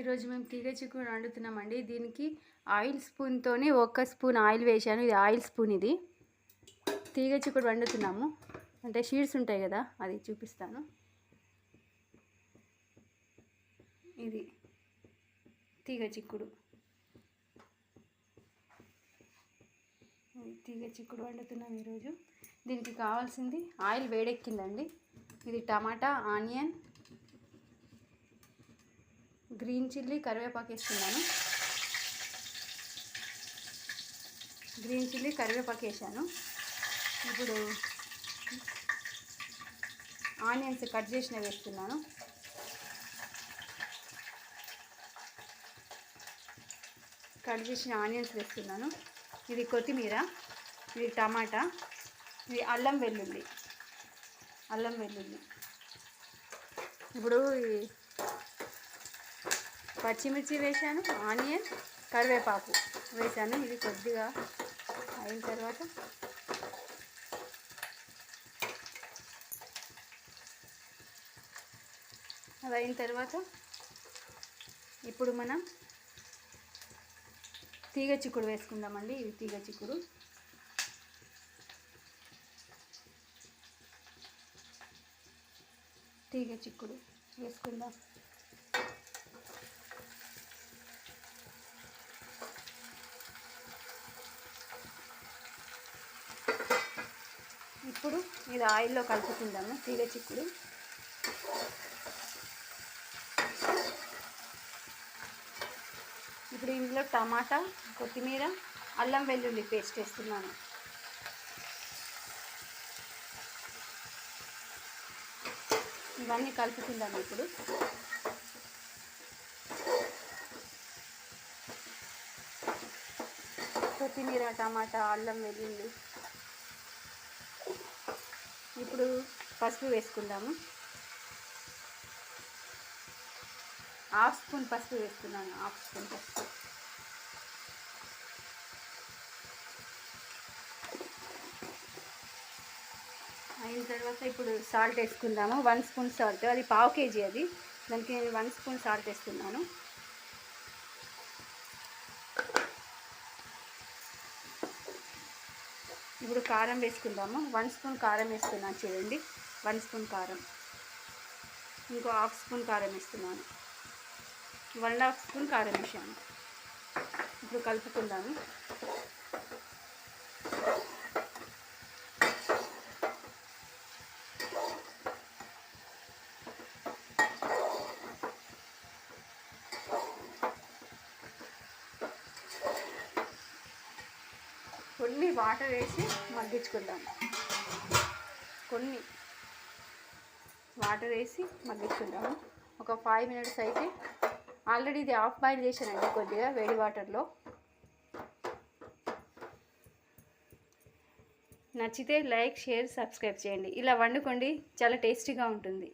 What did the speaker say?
ఈరోజు మేము తీగ చిక్కుడు వండుతున్నామండి. దీనికి ఆయిల్ స్పూన్తోనే ఒక స్పూన్ ఆయిల్ వేసాను ఇది ఆయిల్ స్పూన్ ఇది. తీగ చిక్కుడు వండుతున్నాము. అంటే షీడ్స్ ఉంటాయి కదా అది చూపిస్తాను. ఇది తీగ చిక్కుడు తీగ చిక్కుడు వండుతున్నాం ఈరోజు దీనికి కావాల్సింది ఆయిల్ వేడెక్కిందండి. ఇది టమాటా ఆనియన్ గ్రీన్ చిల్లీ కరివేపాకు వేస్తున్నాను గ్రీన్ చిల్లీ కరివేపాకు వేసాను. ఇప్పుడు ఆనియన్స్ కట్ చేసిన వేస్తున్నాను. కట్ చేసిన ఆనియన్స్ వేస్తున్నాను. ఇది కొత్తిమీర ఇది టమాటా ఇది అల్లం వెల్లుల్లి. అల్లం వెల్లుల్లి. ఇప్పుడు పచ్చిమిర్చి వేసాను ఆనియన్ కరివేపాకు వేసాను ఇది కొద్దిగా అయిన తర్వాత అది అయిన తర్వాత ఇప్పుడు మనం తీగ చిక్కుడు వేసుకుందామండి. ఇది తీగ చిక్కుడు. తీగ చిక్కుడు వేసుకుందాం. ఇప్పుడు ఇది ఆయిల్లో కలుపుకుందాము తీగ చిక్కుడు. ఇప్పుడు ఇందులో టమాటా కొత్తిమీర అల్లం వెల్లుల్లి పేస్ట్ వేస్తున్నాను. ఇవన్నీ కలుపుకుందాం ఇప్పుడు. కొత్తిమీర టమాటా అల్లం వెల్లుల్లి ఇప్పుడు పసుపు వేసుకుందాము. హాఫ్ స్పూన్ పసుపు వేస్తున్నాను హాఫ్ స్పూన్ పసుపు. అయిన తర్వాత ఇప్పుడు సాల్ట్ వేసుకుందాము. వన్ స్పూన్ సాల్ట్ అది పావు కేజీ అది. దానికి నేను వన్ స్పూన్ సాల్ట్ వేస్తున్నాను ఇప్పుడు కారం వేసుకుందాము. వన్ స్పూన్ కారం వేస్తున్నాను చూడండి. వన్ స్పూన్ కారం. ఇంకో హాఫ్ స్పూన్ కారం వేస్తున్నాను. వన్ హాఫ్ స్పూన్ కారం వేసాను. ఇప్పుడు కలుపుకుందాము. కొన్ని వాటర్ వేసి మగ్గించుకుందాం. కొన్ని వాటర్ వేసి మగ్గించుకుందాము ఒక ఫైవ్ మినిట్స్ అయితే ఆల్రెడీ ఇది ఆఫ్ బాయిల్ చేశానండి కొద్దిగా వేడి వాటర్లో నచ్చితే లైక్ షేర్ సబ్స్క్రైబ్ చేయండి. ఇలా వండుకోండి చాలా టేస్టీగా ఉంటుంది.